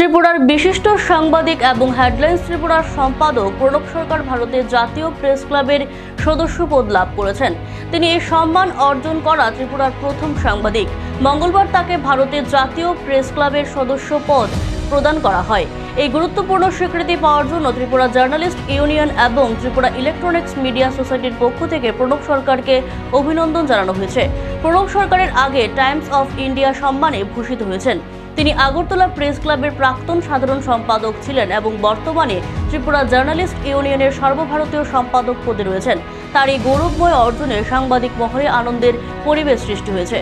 ত্রিপুরার বিশিষ্ট সাংবাদিক এবং হেডলাইন্স ত্রিপুরার সম্পাদক প্রণব সরকার ভারতের জাতীয় প্রেস ক্লাবের সদস্য পদ লাভ করেছেন। তিনি এই সম্মান অর্জন করা ত্রিপুরার প্রথম সাংবাদিক। মঙ্গলবার তাকে ভারতের জাতীয় প্রেস ক্লাবের সদস্য পদ প্রদান করা হয়। এই গুরুত্বপূর্ণ স্বীকৃতি পাওয়ার জন্য ত্রিপুরা জার্নালিস্ট ইউনিয়ন এবং ত্রিপুরা ইলেকট্রনিক্স মিডিয়া সোসাইটির পক্ষ থেকে প্রণব সরকারকে অভিনন্দন জানানো হয়েছে। প্রণব সরকারের আগে টাইমস অফ ইন্ডিয়া সম্মানে ভূষিত হয়েছেন। তিনি আগরতলা প্রেস ক্লাবের প্রাক্তন সাধারণ সম্পাদক ছিলেন এবং বর্তমানে ত্রিপুরা জার্নালিস্ট ইউনিয়নের সর্বভারতীয় সম্পাদক পদে রয়েছেন। তার এই গৌরবময় অর্জনে সাংবাদিক মহলে আনন্দের পরিবেশ সৃষ্টি হয়েছে।